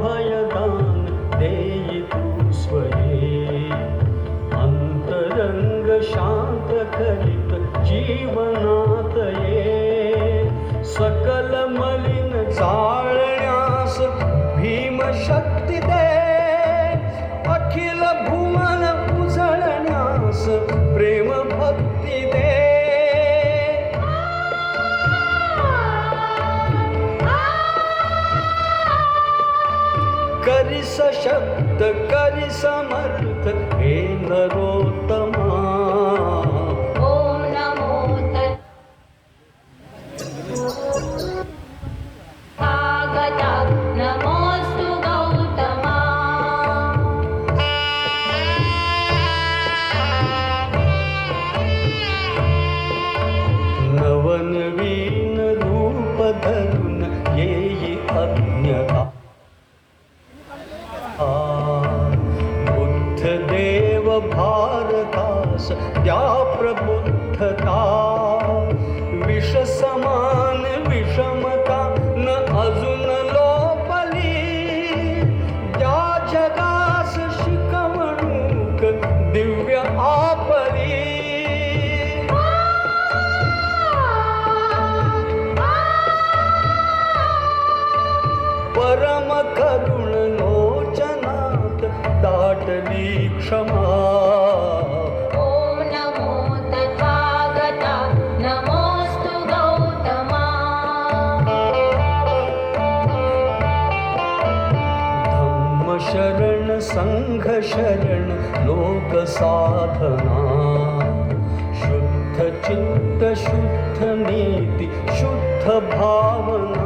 हृदय अभयदान देई तू स्वये। अंतरंग शांत करीत जीवनात ये करी सशक्त करी समर्थ हे नरोत्तमा प्रबुद्धता। विष समान विषमता न अजून लोपली। त्या जगास शिकवणूक दिव्य आपली। परम करुण लोचनात दाटली क्षमा शरण संघ शरण लोक साधना। शुद्ध चित्त शुद्ध नीति शुद्ध भावना